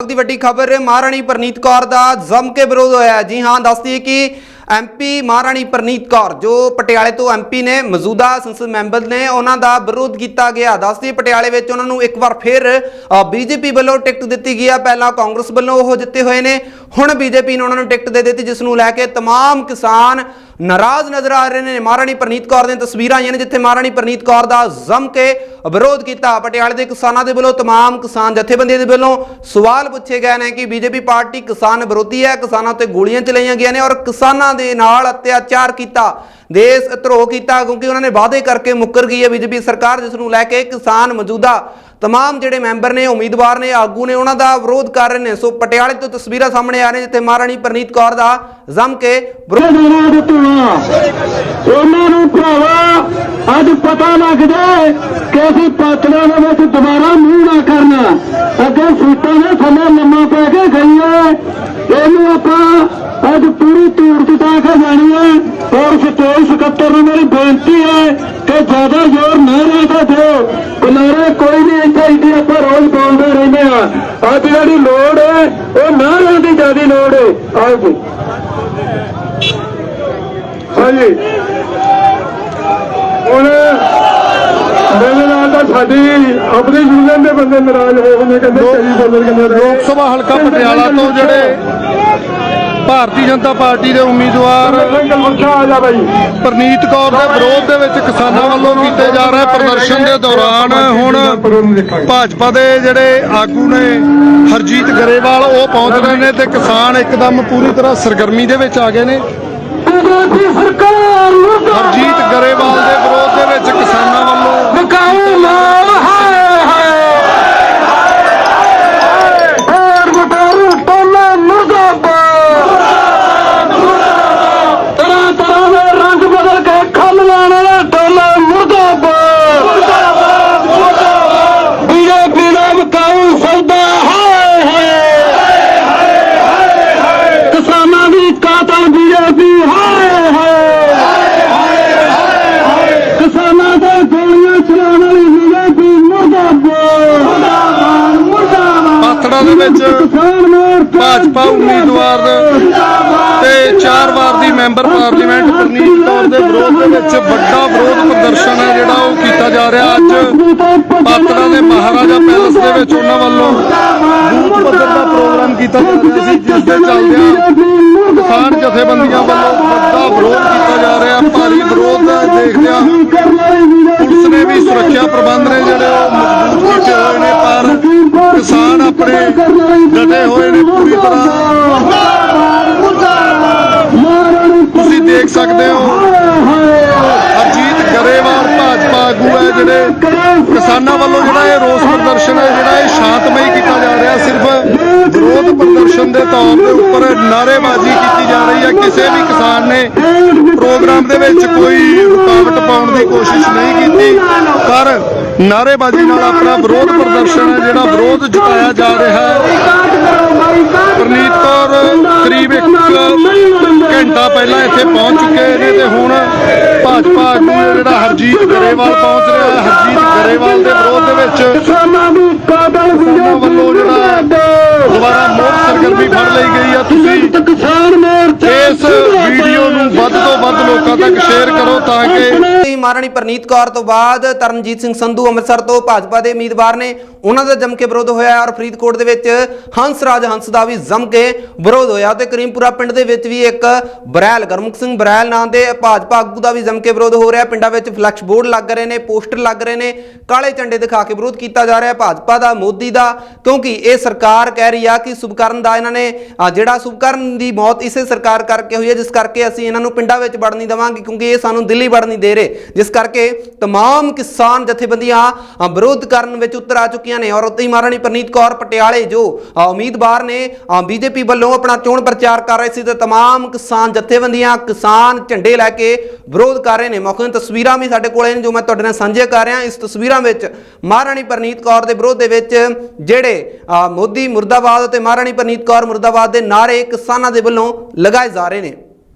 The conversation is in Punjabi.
ਦੀ ਵੱਡੀ ਖਬਰ ਮਹਾਰਾਣੀ ਪ੍ਰਨੀਤ ਕੌਰ ਦਾ ਜ਼ਮ ਕੇ ਵਿਰੋਧ ਹੋਇਆ ਹੈ। ਜੀ ਹਾਂ ਦੱਸਦੀ ਹੈ ਕਿ ਐਮਪੀ ਮਹਾਰਾਣੀ ਪ੍ਰਨੀਤ ਕੌਰ ਜੋ ਪਟਿਆਲੇ ਤੋਂ ਐਮਪੀ ਨੇ ਮੌਜੂਦਾ ਸੰਸਦ ਮੈਂਬਰ ਨੇ ਉਹਨਾਂ ਦਾ ਵਿਰੋਧ ਕੀਤਾ ਗਿਆ ਦੱਸਦੀ ਹੈ ਪਟਿਆਲੇ ਵਿੱਚ ਉਹਨਾਂ ਨੂੰ ਇੱਕ ਵਾਰ ਫਿਰ ਬੀਜੇਪੀ ਵੱਲੋਂ ਟਿਕਟ ਦਿੱਤੀ ਗਈ ਹੈ ਪਹਿਲਾਂ ਕਾਂਗਰਸ ਵੱਲੋਂ ਉਹ ਜਿੱਤੇ ਹੋਏ ਨੇ ਹੁਣ ਬੀਜੇਪੀ ਨੇ ਉਹਨਾਂ ਨੂੰ ਟਿਕਟ ਦੇ ਦਿੱਤੀ ਜਿਸ ਨੂੰ ਲੈ ਕੇ तमाम ਕਿਸਾਨ ਨਾਰਾਜ਼ ਨਜ਼ਰ ਆ ਰਹੇ ਨੇ ਮਹਾਰਾਣੀ ਪ੍ਰਨੀਤ ਕੌਰ ਦੀਆਂ ਤਸਵੀਰਾਂ ਆਈਆਂ ਨੇ ਜਿੱਥੇ ਮਹਾਰਾਣੀ ਪ੍ਰਨੀਤ ਕੌਰ ਦਾ ਜ਼ਮ ਕੇ ਵਿਰੋਧ ਕੀਤਾ ਪਟਿਆਲੇ ਦੇ ਕਿਸਾਨਾਂ ਦੇ ਵੱਲੋਂ तमाम ਕਿਸਾਨ ਜਥੇਬੰਦੀਆਂ ਦੇ ਵੱਲੋਂ ਸਵਾਲ ਪੁੱਛੇ ਗਏ ਨੇ ਕਿ ਬੀਜੇਪੀ ਪਾਰਟੀ ਕਿਸਾਨ ਵਿਰੋਧੀ ਹੈ ਕਿਸਾਨਾਂ ਤੇ ਗੋਲੀਆਂ ਚਲਾਈਆਂ ਗਈਆਂ ਨੇ ਔਰ ਕਿਸਾਨਾਂ ਦੇ ਨਾਲ ਅਤਿਆਚਾਰ ਕੀਤਾ ਦੇਸ਼ ਧਰੋਹ ਕੀਤਾ ਕਿਉਂਕਿ ਉਹਨਾਂ ਨੇ ਵਾਅਦੇ ਕਰਕੇ ਮੁੱਕਰ ਗਈ ਹੈ ਬੀਜੇਪੀ ਸਰਕਾਰ ਜਿਸ ਨੂੰ ਲੈ ਕੇ ਕਿਸਾਨ ਮੌਜੂਦਾ तमाम ਜਿਹੜੇ ਮੈਂਬਰ ਨੇ ਉਮੀਦਵਾਰ ਨੇ ਆਗੂ ਨੇ ਉਹਨਾਂ ਦਾ ਵਿਰੋਧ ਕਰ ਰਹੇ ਨੇ ਸੋ ਪਟਿਆਲੇ ਤੋਂ ਤਸਵੀਰਾਂ ਸਾਹਮਣੇ ਆ ਰਹੀਆਂ ਜਿੱਥੇ ਮਹਾਰਾਣੀ ਪ੍ਰਨੀਤ ਕੌਰ ਦਾ ਜ਼ਮ ਕੇ ਵਿਰੋਧ ਦੇਣਾ ਦਿੱਤੂਗਾ ਉਹਨਾਂ ਨੂੰ ਭਰਾਵਾ ਅੱਜ ਪਤਾ ਲੱਗ ਜਾਏ ਕਿ ਅਸੀਂ ਪਾਤੜਾਂ ਦੇ ਵਿੱਚ ਦੁਬਾਰਾ ਮੂੰਹ ਨਾ ਕਰਨਾ ਅੱਗੇ ਸੀਟਾਂ ਦੇ ਥੱਲੇ ਲੰਮਾ ਪੈ ਕੇ ਗਈਆਂ ਇਹਨੂੰ ਆਪਾਂ ਅੱਜ ਪੂਰੀ ਧੂੜ ਚਟਾ ਕੇ ਜਾਣੀ ਹੈ ਔਰ ਸਟੇਜ ਸਕੱਤਰ ਨੂੰ ਮੇਰੀ ਬੇਨਤੀ ਹੈ ਕਿ ਜ਼ਿਆਦਾ ਜ਼ੋਰ ਨਾ ਕੇ ਦਿਓ ਬੁਲਾਰੇ ਕੋਈ ਨਹੀਂ ਇੱਥੇ ਇੱਥੇ ਆਪਾਂ ਰੋਜ਼ ਬੋਲਦੇ ਰਹਿੰਦੇ ਆ ਅੱਜ ਜਿਹੜੀ ਲੋੜ ਹੈ ਉਹ ਨਾਰਿਆਂ ਦੀ ਜ਼ਿਆਦਾ ਲੋੜ ਹੈ। ਆਓ ਜੀ। ਹਾਂਜੀ। ਹੁਣ ਮੇਰੇ ਨਾਲ ਤਾਂ ਸਾਡੀ ਆਪਣੀ ਯੂਨੀਅਨ ਦੇ ਬੰਦੇ ਨਾਰਾਜ਼ ਹੋਏ ਨੇ ਕਹਿੰਦੇ ਕਈ ਬੋਲਰ ਕਹਿੰਦੇ ਲੋਕ ਸਭਾ ਹਲਕਾ ਪਟਿਆਲਾ ਤੋਂ ਜਿਹੜੇ ਭਾਰਤੀ ਜਨਤਾ ਪਾਰਟੀ ਦੇ ਉਮੀਦਵਾਰ ਮੁੱਛਾ ਪ੍ਰਨੀਤ ਕੌਰ ਦੇ ਵਿਰੋਧ ਦੇ ਵਿੱਚ ਕਿਸਾਨਾਂ ਵੱਲੋਂ ਕੀਤੇ ਜਾ ਰਹੇ ਪ੍ਰਦਰਸ਼ਨ ਦੇ ਦੌਰਾਨ ਹੁਣ ਭਾਜਪਾ ਦੇ ਜਿਹੜੇ ਆਗੂ ਨੇ ਹਰਜੀਤ ਗਰੇਵਾਲ, ਉਹ ਪਹੁੰਚ ਰਹੇ ਨੇ ਤੇ ਕਿਸਾਨ ਇੱਕਦਮ ਪੂਰੀ ਤਰ੍ਹਾਂ ਸਰਗਰਮੀ ਦੇ ਵਿੱਚ ਆ ਗਏ ਨੇ। ਹਰਜੀਤ ਗਰੇਵਾਲ ਦੇ ਵਿਰੋਧ ਦੇ ਵਿੱਚ ਕਿਸਾਨਾਂ ਵੱਲੋਂ ਮਕਾਉ ਮਾਲ ਹਾਏ ਹਾਏ ਫੇਰ ਵਟਾਰੂ ਟੋਲਾ ਮੁਰਦਾਬਾਦ ਤਰ੍ਹਾਂ ਤਰ੍ਹਾਂ ਦੇ ਰੰਗ ਬਦਲ ਕੇ ਖੱਲ ਲਾਣ ਵਾਲਾ ਟੋਲਾ ਮੁਰਦਾਬਾਦ ਬੀਜੇਪੀ ਦਾ ਮਕਾਉ ਸੌਦਾ ਹਾਏ ਹਾਏ ਕਿਸਾਨਾਂ ਦੀ ਕਾਤਲ ਬੀਜੇਪੀ ਹਾਏ ਹਾਏ ਕਿਸਾਨਾਂ ਤੇ ਗੋਲੀਆਂ ਚਲਾਉਣ ਵਾਲੀ ਬੀਜੇਪੀ ਮੁਰਦਾਬਾਦ ਮੁਰਦਾਬਾਦ ਮੁਰਦਾਬਾਦ ਪਾਤੜਾਂ ਦੇ ਵਿੱਚ ਭਾਜਪਾ ਉਮੀਦਵਾਰ ਤੇ ਚਾਰ ਵਾਰ ਦੀ ਮੈਂਬਰ ਪਾਰਲੀਮੈਂਟ ਪ੍ਰਨੀਤ ਕੌਰ ਦੇ ਵਿਰੋਧ ਦੇ ਵਿੱਚ ਵੱਡਾ ਵਿਰੋਧ ਪ੍ਰਦਰਸ਼ਨ ਹੈ ਜਿਹੜਾ ਉਹ ਕੀਤਾ ਜਾ ਰਿਹਾ ਅੱਜ। ਪਾਤੜਾਂ ਦੇ ਮਹਾਰਾਜਾ ਪੈਲਸ ਦੇ ਵਿੱਚ ਉਹਨਾਂ ਵੱਲੋਂ ਬੂਥ ਪੱਧਰ ਦਾ ਪ੍ਰੋਗਰਾਮ ਕੀਤਾ ਜਾ ਰਿਹਾ ਸੀ, ਜਿਸ ਦੇ ਚੱਲਦਿਆਂ ਕਿਸਾਨ ਜਥੇਬੰਦੀਆਂ ਵੱਲੋਂ ਵੱਡਾ ਵਿਰੋਧ ਕੀਤਾ ਜਾ ਰਿਹਾ। ਭਾਰੀ ਵਿਰੋਧ ਦੇਖਦਿਆਂ ਕਿਸਾਨ ਆਪਣੇ ਡਟੇ ਹੋਏ ਨੇ ਪੂਰੀ ਤਰ੍ਹਾਂ। ਤੁਸੀਂ ਦੇਖ ਸਕਦੇ ਹੋ। ਹਰਜੀਤ ਗਰੇਵਾਲ ਭਾਜਪਾ ਆਗੂ ਹੈ ਜਿਹੜੇ ਕਿਸਾਨਾਂ ਵੱਲੋਂ ਜਿਹੜਾ ਇਹ ਰੋਸ ਪ੍ਰਦਰਸ਼ਨ ਹੈ ਜਿਹੜਾ ਇਹ ਸ਼ਾਂਤਮਈ ਕੀਤਾ ਜਾ ਰਿਹਾ ਸਿਰਫ ਵਿਰੋਧ ਪ੍ਰਦਰਸ਼ਨ ਦੇ ਤੌਰ ਦੇ ਉੱਪਰ ਨਾਅਰੇਬਾਜ਼ੀ ਕੀਤੀ ਜਾ ਰਹੀ ਹੈ। ਕਿਸੇ ਵੀ ਕਿਸਾਨ ਨੇ ਪ੍ਰੋਗਰਾਮ ਦੇ ਵਿੱਚ ਕੋਈ ਰੁਕਾਵਟ ਪਾਉਣ ਦੀ ਕੋਸ਼ਿਸ਼ ਨਹੀਂ ਕੀਤੀ। ਪਰ ਨਾਅਰੇਬਾਜ਼ੀ ਨਾਲ ਆਪਣਾ ਵਿਰੋਧ ਪ੍ਰਦਰਸ਼ਨ ਹੈ, ਜਿਹੜਾ ਵਿਰੋਧ ਜਤਾਇਆ ਜਾ ਰਿਹਾ ਹੈ। ਪ੍ਰਨੀਤ ਕੌਰ ਕਰੀਬ ਇੱਕ ਘੰਟਾ ਪਹਿਲਾਂ ਇੱਥੇ ਪਹੁੰਚ ਚੁੱਕੇ ਨੇ ਤੇ ਹੁਣ ਭਾਜਪਾ ਆਗੂ ਜਿਹੜਾ ਹਰਜੀਤ ਗਰੇਵਾਲ ਪਹੁੰਚ ਰਿਹਾ ਹੈ। ਹਰਜੀਤ ਗਰੇਵਾਲ ਦੇ ਵਿਰੋਧ ਦੇ ਵਿੱਚ ਕਿਸਾਨਾਂ ਵੱਲੋਂ ਜਿਹੜਾ ਦੁਬਾਰਾ ਮੋੜ ਸਰਗਰਮੀ ਫੜ ਲਈ ਗਈ ਆ ਤੁਸੀਂ ਕਿਸਾਨ ਮੋਰਚਾ ਇਸ ਵੀਡੀਓ ਨੂੰ ਵੱਧ ਤੋਂ ਵੱਧ ਲੋਕਾਂ ਤੱਕ ਸ਼ੇਅਰ ਕਰੋ ਤਾਂ ਕਿ ਤੇ ਮਹਾਰਾਣੀ ਪ੍ਰਨੀਤ ਕੌਰ ਤੋਂ ਬਾਅਦ ਤਰਨਜੀਤ ਸਿੰਘ ਸੰਧੂ ਅੰਮ੍ਰਿਤਸਰ ਤੋਂ ਭਾਜਪਾ ਦੇ ਉਮੀਦਵਾਰ ਨੇ ਉਹਨਾਂ ਦਾ ਜੰਮ ਕੇ ਵਿਰੋਧ ਹੋਇਆ ਔਰ ਫਰੀਦਕੋਟ ਦੇ ਵਿੱਚ ਹੰਸ ਰਾਜ ਹੰਸ ਦਾ ਵੀ ਜੰਮ ਕੇ ਵਿਰੋਧ ਹੋਇਆ ਤੇ ਕਰੀਮਪੁਰਾ ਪਿੰਡ ਦੇ ਵਿੱਚ ਵੀ ਇੱਕ ਬਰੈਲ, ਗਰਮੁਖ ਸਿੰਘ ਬਰੈਲ ਨਾਂ ਦੇ ਭਾਜਪਾ ਆਗੂ ਦਾ ਵੀ ਜੰਮ ਕੇ ਵਿਰੋਧ ਹੋ ਰਿਹਾ ਪਿੰਡਾਂ ਵਿੱਚ ਫਲੈਕਸ ਬੋਰਡ ਲੱਗ ਰਹੇ ਨੇ, ਪੋਸਟਰ ਲੱਗ ਰਹੇ ਨੇ, ਕਾਲੇ ਝੰਡੇ ਦਿਖਾ ਕੇ ਵਿਰੋਧ ਕੀਤਾ ਜਾ ਰਿਹਾ ਭਾਜਪਾ ਦਾ, ਮੋਦੀ ਦਾ, ਕਿਉਂਕਿ ਇਹ ਸਰਕਾਰ ਕਹਿ ਰਹੀ ਆ ਕਿ ਸੁਭਕਰਨ ਦਾ ਇਹਨਾਂ ਨੇ ਜਿਹੜਾ ਸੁਭਕਰਨ ਦੀ ਮੌਤ ਇਸੇ ਸਰਕਾਰ ਕਰਕੇ ਹੋਈ ਹੈ, ਜਿਸ ਕਰਕੇ ਅਸੀਂ ਇਹਨਾਂ ਨੂੰ ਪਿੰਡਾਂ ਵਿੱਚ ਵੜਨ ਨਹੀਂ ਦੇਵਾਂਗੇ, ਕਿਉਂਕਿ ਇਹ ਸਾਨੂੰ ਦਿੱਲੀ ਵੜਨ ਨਹੀਂ ਦੇ ਰਹੇ। ਜਿਸ ਕਰਕੇ तमाम ਕਿਸਾਨ ਜਥੇਬੰਦੀਆਂ ਅ, ਵਿਰੋਧ ਕਰਨ ਵਿੱਚ ਉਤਰ ਆ ਚੁੱਕੀਆਂ ਨੇ ਔਰ ਉੱਤੇ ਹੀ ਮਹਾਰਾਣੀ ਪ੍ਰਨੀਤ ਕੌਰ ਪਟਿਆਲੇ ਜੋ ਅ, ਉਮੀਦਵਾਰ ਨੇ ਬੀਜੇਪੀ ਵੱਲੋਂ ਆਪਣਾ ਚੋਣ ਪ੍ਰਚਾਰ ਕਰ ਰਹੇ ਸੀ ਤੇ तमाम ਕਿਸਾਨ ਜਥੇਬੰਦੀਆਂ ਕਿਸਾਨ ਝੰਡੇ ਲੈ ਕੇ ਵਿਰੋਧ ਕਰ ਰਹੇ ਨੇ ਮੌਕੇ ਦੀਆਂ ਤਸਵੀਰਾਂ ਵੀ ਸਾਡੇ ਕੋਲੇ ਨੇ ਜੋ ਮੈਂ ਤੁਹਾਡੇ ਨਾਲ ਸਾਂਝੇ ਕਰ ਰਿਹਾ ਇਸ ਤਸਵੀਰਾਂ ਵਿੱਚ ਮਹਾਰਾਣੀ ਪ੍ਰਨੀਤ ਕੌਰ ਦੇ ਵਿਰੋਧ ਦੇ ਵਿੱਚ ਜਿਹੜੇ ਅ, ਮੋਦੀ ਮੁਰਦਾਬਾਦ ਤੇ ਮਹਾਰਾਣੀ ਪ੍ਰਨੀਤ ਕੌਰ ਮੁਰਦਾਬਾਦ ਦੇ ਨਾਰੇ ਕਿਸਾਨਾਂ ਦੇ ਵੱਲੋਂ ਲਗਾਏ ਜਾ ਰਹੇ ਨੇ